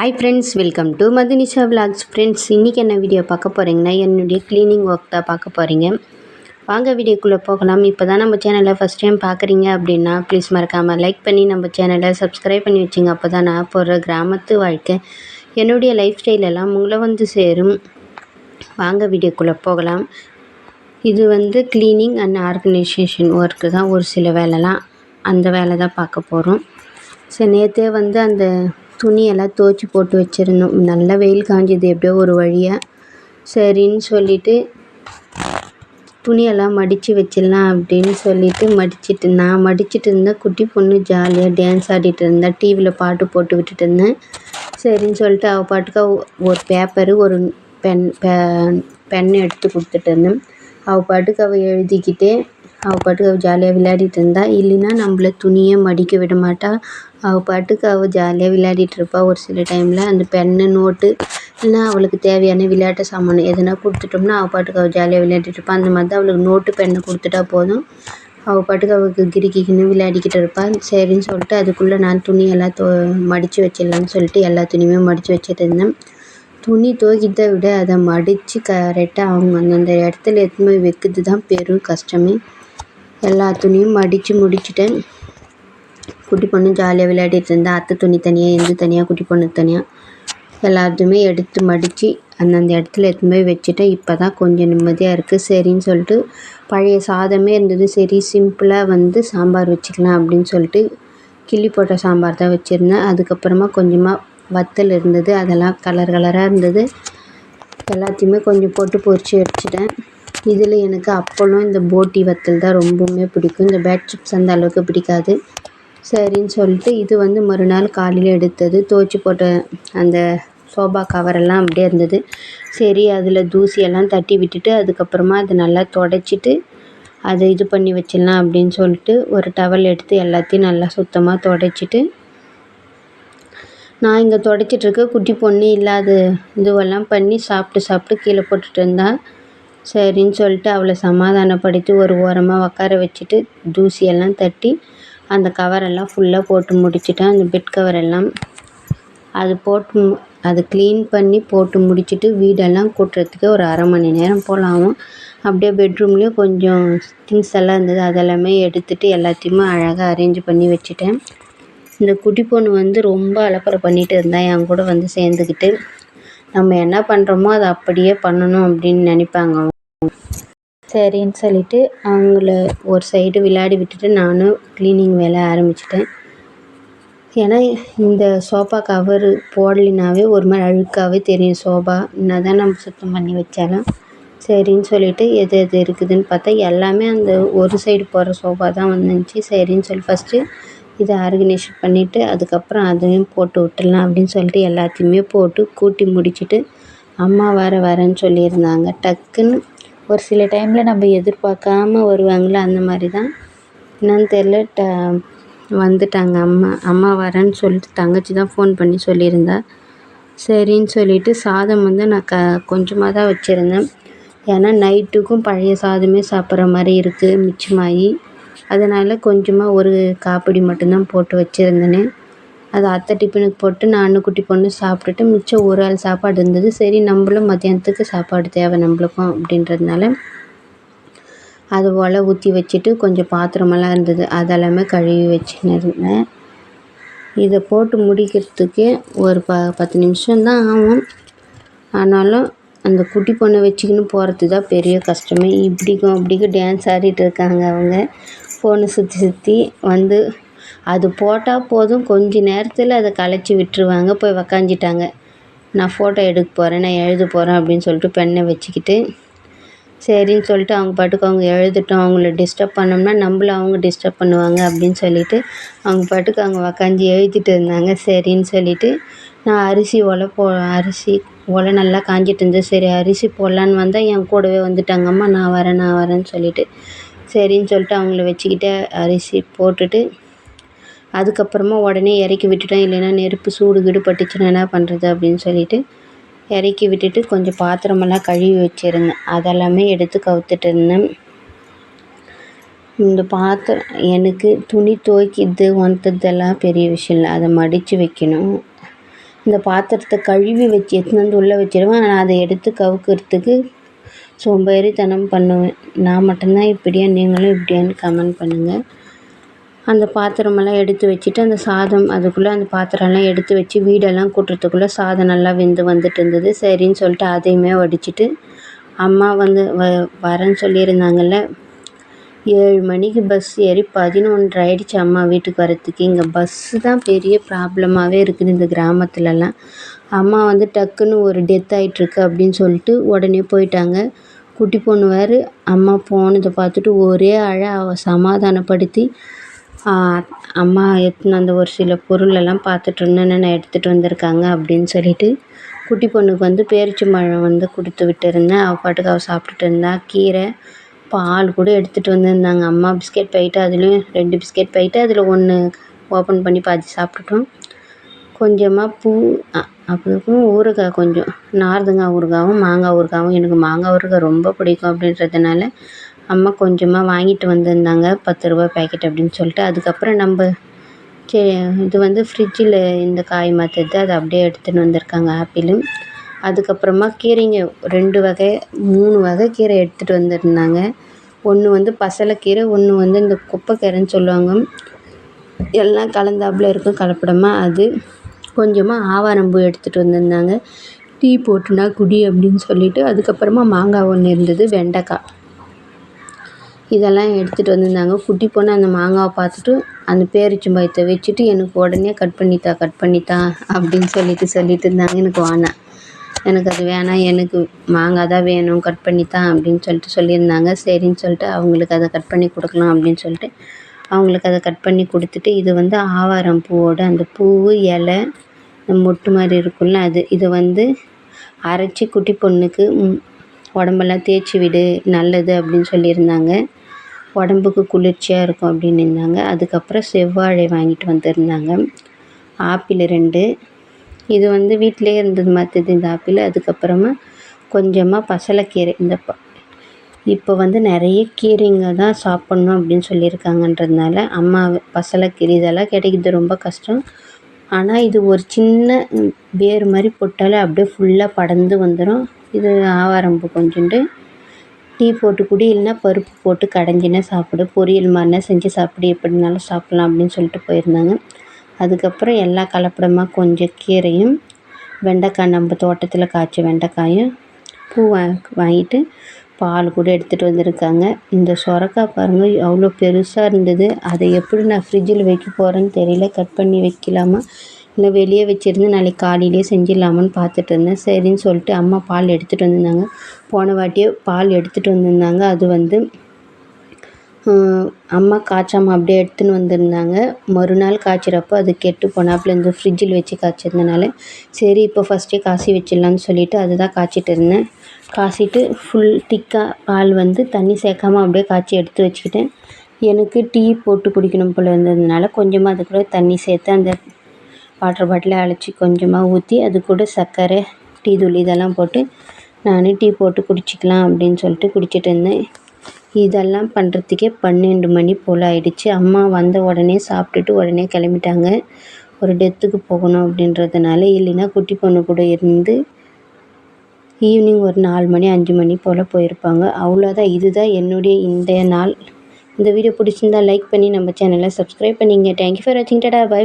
Hi friends welcome to Madhunisha vlogs friends இன்றைக்கி என்ன video பார்க்க போகிறீங்கன்னா என்னுடைய க்ளீனிங் ஒர்க் தான் பார்க்க போகிறீங்க வாங்க வீடியோக்குள்ளே போகலாம். இப்போ தான் நம்ம சேனலை ஃபஸ்ட் டைம் பார்க்குறீங்க அப்படின்னா ப்ளீஸ் மறக்காமல் லைக் பண்ணி நம்ம சேனலை சப்ஸ்கிரைப் பண்ணி வச்சுங்க. அப்போ தான் நான் போகிற கிராமத்து வாழ்க்கை என்னுடைய லைஃப் ஸ்டைலெல்லாம் உங்களை வந்து சேரும். வாங்க வீடியோக்குள்ளே போகலாம். இது வந்து க்ளீனிங் அண்ட் ஆர்கனைசேஷன் ஒர்க்கு தான் ஒரு சில வேலைலாம். அந்த வேலை தான் பார்க்க போகிறோம் சரி நேற்றே வந்து அந்த துணியெல்லாம் துவச்சி போட்டு வச்சுருந்தோம். நல்லா வெயில் காஞ்சது எப்படியோ ஒரு வழியாக சரின்னு சொல்லிட்டு துணியெல்லாம் மடித்து வச்சிடலாம் அப்படின்னு சொல்லிட்டு மடிச்சிட்டு நான் மடிச்சிட்டு இருந்தேன் குட்டி பொண்ணு ஜாலியாக டான்ஸ் ஆடிட்டு இருந்தா டிவியில் பாட்டு போட்டு விட்டுட்டு இருந்தேன். சரின்னு சொல்லிட்டு அவள் பாட்டுக்கு அவ ஒரு பேப்பரு ஒரு பென் பென் எடுத்து கொடுத்துட்டு இருந்தேன். அவள் பாட்டுக்கு அவள் எழுதிக்கிட்டே அவள் பாட்டுக்கு அவள் ஜாலியாக விளையாடிட்டு இருந்தா இல்லைன்னா நம்மள துணியை மடிக்க விட மாட்டா. அவள் பாட்டுக்கு அவள் ஜாலியாக விளையாடிட்டு இருப்பாள் ஒரு சில டைமில் அந்த பென்னு நோட்டு இல்லைன்னா அவளுக்கு தேவையான விளையாட்டு சாமான் எதுனா கொடுத்துட்டோம்னா அவள் பாட்டுக்கு அவள் ஜாலியாக விளையாடிட்டு இருப்பாள் அந்த மாதிரி தான் அவளுக்கு நோட்டு பென்னு கொடுத்துட்டா போதும். அவள் பாட்டுக்கு அவளுக்கு கிறுக்கிக்கின்னு விளையாடிக்கிட்டு இருப்பாள் சரின்னு சொல்லிட்டு அதுக்குள்ளே நான் துணியெல்லாம் தோ மடித்து வச்சிடலான்னு சொல்லிட்டு எல்லா துணியுமே மடித்து வச்சுட்டு இருந்தேன் துணி துவைக்கிறத விட அதை மடித்து கரெக்டாக அவங்க அந்தந்த இடத்துல எடுத்துன்னு போய் வைக்கிறது தான் பெரும் கஷ்டமே. எல்லா துணியும் மடித்து முடிச்சிட்டேன். குட்டி பொண்ணு ஜாலியாக விளையாடிட்டு இருந்தேன் அத்தை துணி தனியாக எந்த தனியாக குட்டி பொண்ணு தனியாக எல்லாத்தையுமே எடுத்து மடித்து அந்தந்த இடத்துல எடுத்துன்னு போய் வச்சுட்டேன். இப்போ தான் கொஞ்சம் நிம்மதியாக இருக்குது சரின்னு சொல்லிட்டு பழைய சாதமே இருந்தது. சரி சிம்பிளாக வந்து சாம்பார் வச்சுக்கலாம் அப்படின்னு சொல்லிட்டு கிள்ளி போட்ட சாம்பார் தான் வச்சுருந்தேன். அதுக்கப்புறமா கொஞ்சமாக வத்தல் இருந்தது. அதெல்லாம் கலர் கலராக இருந்தது. எல்லாத்தையுமே கொஞ்சம் போட்டு பொரித்து வச்சுட்டேன் இதில் எனக்கு அப்பளம் இந்த போட்டி வத்தல் தான் ரொம்பவுமே பிடிக்கும். இந்த பேட் சிப்ஸ் அந்த அளவுக்கு பிடிக்காது. சரின்னு சொல்லிட்டு இது வந்து மறுநாள் காலையில் எடுத்தது. துவச்சி போட்ட அந்த சோபா கவரெல்லாம் அப்படியே இருந்தது. சரி அதில் தூசியெல்லாம் தட்டி விட்டுட்டு அதுக்கப்புறமா அதை நல்லா துடைச்சிட்டு அதை இது பண்ணி வச்சிடலாம் அப்படின்னு சொல்லிட்டு ஒரு டவல் எடுத்து எல்லாத்தையும் நல்லா சுத்தமாக தொடச்சிட்டு நான் இங்கே தொடச்சிட்ருக்க குட்டி பொண்ணு இல்லாத இதுவெல்லாம் பண்ணி சாப்பிட்டு சாப்பிட்டு கீழே போட்டுட்டு இருந்தேன் சரின்னு சொல்லிட்டு அவளை சமாதானப்படுத்தி ஒரு ஓரமாக உட்கார வச்சுட்டு தூசியெல்லாம் தட்டி அந்த கவரெல்லாம் ஃபுல்லாக போட்டு முடிச்சிட்டேன் அந்த பெட் கவரெல்லாம் அது போட்டு அது க்ளீன் பண்ணி போட்டு முடிச்சுட்டு வீடெல்லாம் கூட்டுறதுக்கு ஒரு அரை மணி நேரம் போல் ஆகும் அப்படியே பெட்ரூம்லேயும் கொஞ்சம் திங்ஸ் எல்லாம் இருந்தது அதெல்லாமே எடுத்துகிட்டு எல்லாத்தையுமே அழகாக அரேஞ்ச் பண்ணி வச்சுட்டேன். இந்த குட்டி பொண்ணு வந்து ரொம்ப அலப்பறை பண்ணிகிட்டு இருந்தா என் கூட வந்து சேர்ந்துக்கிட்டு. நம்ம என்ன பண்ணுறோமோ அதை அப்படியே பண்ணணும் அப்படின்னு நினைப்பாங்க அவங்க. சரின்னு சொல்லிட்டு அவங்கள ஒரு சைடு விளையாடி விட்டுட்டு நானும் க்ளீனிங் வேலை ஆரம்பிச்சிட்டேன். ஏன்னா இந்த சோஃபா கவரு போடலினாவே ஒரு மாதிரி அழுக்காகவே தெரியும் சோஃபா. என்ன தான் நம்ம சுத்தம் பண்ணி வச்சாலும். சரின்னு சொல்லிட்டு எது எது இருக்குதுன்னு பார்த்தா எல்லாமே அந்த ஒரு சைடு போகிற சோஃபா தான் வந்துச்சு. சரின்னு சொல்லி ஃபஸ்ட்டு இதை ஆர்கனைஸ் பண்ணிவிட்டு அதுக்கப்புறம் அதையும் போட்டு விட்டுடலாம் அப்படின்னு சொல்லிட்டு எல்லாத்தையுமே போட்டு கூட்டி முடிச்சுட்டு அம்மா வர வரேன்னு சொல்லியிருந்தாங்க. டக்குன்னு ஒரு சில டைமில் நம்ம எதிர்பார்க்காம வருவாங்கள்ல அந்த மாதிரி தான் என்னன்னு தெரில ட வந்துட்டாங்க அம்மா. அம்மா வரேன்னு சொல்லிட்டு தங்கச்சி தான் ஃபோன் பண்ணி சொல்லியிருந்தா. சரின்னு சொல்லிட்டு சாதம் வந்து நான் க கொஞ்சமாக தான் வச்சுருந்தேன். ஏன்னா நைட்டுக்கும் பழைய சாதமே சாப்பிட்ற மாதிரி இருக்குது மிச்சமாகி அதனால் கொஞ்சமாக ஒரு காப்பிடி மட்டும்தான் போட்டு வச்சுருந்தேனே. அதை அத்தை டிஃபனுக்கு போட்டு நான் குட்டி பொண்ணு சாப்பிட்டுட்டு மிச்சம் ஒரு ஆள் சாப்பாடு இருந்தது. சரி நம்மளும் மத்தியானத்துக்கு சாப்பாடு தேவை நம்மளுக்கும் அப்படின்றதுனால அது போல் ஊற்றி வச்சுட்டு கொஞ்சம் பாத்திரமெல்லாம் இருந்தது. அதெல்லாமே கழுவி வச்சுன்னு இருந்தேன் இதை போட்டு முடிக்கிறதுக்கே ஒரு ப பத்து நிமிஷம் தான் ஆகும். ஆனாலும் அந்த குட்டி பொண்ணை வச்சுக்கின்னு போகிறது தான் பெரிய கஷ்டமே. இப்படிக்கும் அப்படிக்கும் டான்ஸ் ஆடிட்டு இருக்காங்க அவங்க. ஃபோனை சுற்றி சுற்றி வந்து அது போட்டால் போதும். கொஞ்ச நேரத்தில் அதை கலைச்சி விட்டுருவாங்க. போய் உக்காஞ்சிட்டாங்க நான் ஃபோட்டோ எடுக்க போகிறேன் நான் எழுத போகிறேன் அப்படின்னு சொல்லிட்டு பெண்ணை வச்சுக்கிட்டு சரின்னு சொல்லிட்டு அவங்க பாட்டுக்கு அவங்க எழுதட்டும். அவங்கள டிஸ்டர்ப் பண்ணோம்னா நம்மள அவங்க டிஸ்டர்ப் பண்ணுவாங்க அப்படின்னு சொல்லிட்டு அவங்க பாட்டுக்கு அவங்க உக்காஞ்சி எழுதிட்டு இருந்தாங்க. சரின்னு சொல்லிட்டு நான் அரிசி ஒலை போ அரிசி ஒலை நல்லா காஞ்சிட்டு இருந்தது. சரி அரிசி போடலான்னு வந்தால் என் கூடவே வந்துட்டாங்க. அம்மா நான் வரேன் நான் வரேன்னு சொல்லிட்டு சரின்னு சொல்லிட்டு அவங்கள வச்சுக்கிட்டு அரிசி போட்டுட்டு அதுக்கப்புறமா உடனே இறக்கி விட்டுட்டேன். இல்லைன்னா நெருப்பு சூடு கீடு பட்டுச்சுன்னா என்ன பண்ணுறது அப்படின்னு சொல்லிட்டு இறக்கி விட்டுட்டு கொஞ்சம் பாத்திரமெல்லாம் கழுவி வச்சுருந்தேன். அதெல்லாமே எடுத்து கவுத்துட்டு இருந்தேன். இந்த பாத்திரம் எனக்கு துணி துவைக்கிது ஒன்றது பெரிய விஷயம் இல்லை. அதை மடித்து வைக்கணும். இந்த பாத்திரத்தை கழுவி வச்சு எடுத்துன்னு வந்து உள்ளே வச்சிடுவேன் ஆனால் அதை எடுத்து கவுக்கிறதுக்கு சோம்பேறித்தனம் பண்ணுவேன். நான் மட்டும்தான் இப்படியா நீங்களும் இப்படியான்னு கமெண்ட் பண்ணுங்கள் அந்த பாத்திரமெல்லாம் எடுத்து வச்சுட்டு அந்த சாதம் அதுக்குள்ளே அந்த பாத்திரம்லாம் எடுத்து வச்சு வீடெல்லாம் கூட்டுறதுக்குள்ளே சாதம் நல்லா வெந்து வந்துட்டு இருந்தது சரின்னு சொல்லிட்டு அதையுமே வடிச்சிட்டு அம்மா வந்து வ வரேன்னு சொல்லியிருந்தாங்கல்ல. ஏழு மணிக்கு பஸ் ஏறி பதினொன்றரை ஆயிடுச்சு அம்மா வீட்டுக்கு வரத்துக்கு இங்கே பஸ்ஸு தான் பெரிய ப்ராப்ளமாகவே இருக்குது இந்த கிராமத்துலலாம். அம்மா வந்து டக்குன்னு ஒரு டெத் ஆகிட்டுருக்கு அப்படின்னு சொல்லிட்டு உடனே போயிட்டாங்க. குட்டி பொண்ணு வேறு அம்மா போனதை பார்த்துட்டு ஒரே அழ அவ சமாதானப்படுத்தி அம்மா எடுத்துன்னு வந்த ஒரு சில பொருளெல்லாம் பார்த்துட்டு என்னென்ன எடுத்துகிட்டு வந்திருக்காங்க அப்படின்னு சொல்லிட்டு குட்டி பொண்ணுக்கு வந்து பேரிச்சம்பழம் வந்து கொடுத்து விட்டுருந்தேன். அவள் பாட்டுக்கு அவள் சாப்பிட்டுட்டு இருந்தா. கீரை பால் கூட எடுத்துகிட்டு வந்திருந்தாங்க. அம்மா பிஸ்கெட் போயிட்டு அதுலேயும் ரெண்டு பிஸ்கெட் போயிட்டு அதில் ஒன்று ஓப்பன் பண்ணி பாதி சாப்பிட்டுட்டோம். கொஞ்சமாக பூ அப்புறம் ஊறுகாய் கொஞ்சம் நார்தங்காய் ஊறுகாவும் மாங்காய் ஊறுகாவும். எனக்கு மாங்காய் ஊறுகாய் ரொம்ப பிடிக்கும் அப்படின்றதுனால அம்மா கொஞ்சமாக வாங்கிட்டு வந்திருந்தாங்க. பத்து ரூபா பேக்கெட் அப்படின்னு சொல்லிட்டு. அதுக்கப்புறம் நம்ம சே இது வந்து ஃப்ரிட்ஜில் இந்த காய் மாற்றுறது அதை அப்படியே எடுத்துன்னு வந்திருக்காங்க ஆப்பிளும் அதுக்கப்புறமா கீரைங்க ரெண்டு வகை மூணு வகை கீரை எடுத்துகிட்டு வந்திருந்தாங்க. ஒன்று வந்து பசலைக்கீரை ஒன்று வந்து இந்த குப்பைக்கீரைன்னு சொல்லுவாங்க. எல்லாம் கலந்தாப்புல இருக்கும் கலப்படமாக அது கொஞ்சமாக ஆவாரம்பூ எடுத்துகிட்டு வந்திருந்தாங்க. டீ போட்டுனா குடி அப்படின்னு சொல்லிட்டு. அதுக்கப்புறமா மாங்காய் ஒன்று இருந்தது வெண்டைக்காய். இதெல்லாம் எடுத்துகிட்டு வந்திருந்தாங்க. குட்டி பொண்ணு அந்த மாங்காவை பார்த்துட்டு அந்த பேரிச்சம்பழத்தை வச்சுட்டு எனக்கு உடனே கட் பண்ணித்தா கட் பண்ணித்தா அப்படின்னு சொல்லிட்டு சொல்லிட்டு இருந்தாங்க. எனக்கு வானா எனக்கு அது வேணாம். எனக்கு மாங்காய் தான் வேணும். கட் பண்ணித்தான் அப்படின்னு சொல்லிட்டு சொல்லியிருந்தாங்க. சரின்னு சொல்லிட்டு அவங்களுக்கு அதை கட் பண்ணி கொடுக்கலாம் அப்படின்னு சொல்லிட்டு அவங்களுக்கு அதை கட் பண்ணி கொடுத்துட்டு இது வந்து ஆவாரம் பூவோட அந்த பூ இலை மொட்டு மாதிரி இருக்கும்ல அது இதை வந்து அரைச்சி குட்டி பொண்ணுக்கு உடம்பெல்லாம் தேய்ச்சி விடு நல்லது அப்படின்னு சொல்லியிருந்தாங்க. உடம்புக்கு குளிர்ச்சியாக இருக்கும் அப்படின்னு இருந்தாங்க. அதுக்கப்புறம் செவ்வாழை வாங்கிட்டு வந்திருந்தாங்க. ஆப்பிள் ரெண்டு. இது வந்து வீட்டிலே இருந்தது மற்றது இந்த ஆப்பிள். அதுக்கப்புறமா கொஞ்சமாக பசலைக்கீரை. இந்த ப இப்போ வந்து நிறைய கீரைங்க தான் சாப்பிட்ணும் அப்படின்னு சொல்லியிருக்காங்கன்றதுனால அம்மா பசலைக்கீரை இதெல்லாம் கிடைக்கிறது ரொம்ப கஷ்டம். ஆனால் இது ஒரு சின்ன வேர் மாதிரி போட்டாலே அப்படியே ஃபுல்லாக படர்ந்து வந்துடும் இது ஆவாரம்பு கொஞ்சோண்டு. டீ போட்டு குடி இல்லைன்னா பருப்பு போட்டு கடைஞ்சினா சாப்பிடு. பொரியல் மாதிரினா செஞ்சு சாப்பிடு எப்படினாலும் சாப்பிட்லாம் அப்படின்னு சொல்லிட்டு போயிருந்தாங்க. அதுக்கப்புறம் எல்லா கலப்படமாக கொஞ்சம் கீரையும் வெண்டைக்காய் நம்ம தோட்டத்தில் காய்ச்ச வெண்டைக்காயும் பூ வா வாங்கிட்டு பால் கூட எடுத்துகிட்டு வந்திருக்காங்க. இந்த சொரக்காய் பாருங்கள் அவ்வளோ பெருசாக இருந்தது. அதை எப்படி நான் ஃப்ரிட்ஜில் வைக்க போகிறேன்னு தெரியல. கட் பண்ணி வைக்கலாமா? இல்லை வெளியே வச்சுருந்து நாளைக்கு காலையிலே செஞ்சிடலாமான்னு பார்த்துட்டு இருந்தேன். சரின்னு சொல்லிட்டு அம்மா பால் எடுத்துகிட்டு வந்திருந்தாங்க. போன வாட்டியே பால் எடுத்துகிட்டு வந்திருந்தாங்க. அது வந்து அம்மா காய்ச்சாமல் அப்படியே எடுத்துன்னு வந்திருந்தாங்க. மறுநாள் காய்ச்சிறப்போ அது கெட்டு போனாப்புல இந்த ஃப்ரிட்ஜில் வச்சு காய்ச்சதுனால சரி இப்போ ஃபஸ்ட்டே காசி வச்சிடலான்னு சொல்லிவிட்டு அதுதான் காய்ச்சிட்டு இருந்தேன். காய்ச்சிட்டு ஃபுல் திக்காக பால் வந்து தண்ணி சேர்க்காம அப்படியே காய்ச்சி எடுத்து வச்சுக்கிட்டேன். எனக்கு டீ போட்டு குடிக்கணும் போல் இருந்ததுனால கொஞ்சமாக அது கூட தண்ணி சேர்த்து அந்த வாட்டர் பாட்டிலை அழைச்சி கொஞ்சமாக ஊற்றி அது கூட சர்க்கரை டீ தூள் இதெல்லாம் போட்டு நானே டீ போட்டு குடிச்சிக்கலாம் அப்படின்னு சொல்லிட்டு குடிச்சிட்டு இருந்தேன். இதெல்லாம் பண்ணுறதுக்கே பன்னெண்டு மணி போல் ஆயிடுச்சு. அம்மா வந்த உடனே சாப்பிட்டுட்டு உடனே கிளம்பிட்டாங்க. ஒரு டெத்துக்கு போகணும் அப்படின்றதுனால இல்லைன்னா குட்டி பொண்ணு கூட இருந்து ஈவினிங் ஒரு நாலு மணி அஞ்சு மணி போல் போயிருப்பாங்க. அவ்வளோதான் இதுதான் என்னுடைய இந்த நாள். இந்த வீடியோ பிடிச்சிருந்தா லைக் பண்ணி நம்ம சேனலை சப்ஸ்கிரைப் பண்ணிங்க. தேங்க்யூ ஃபார் வாட்சிங் டடா. பை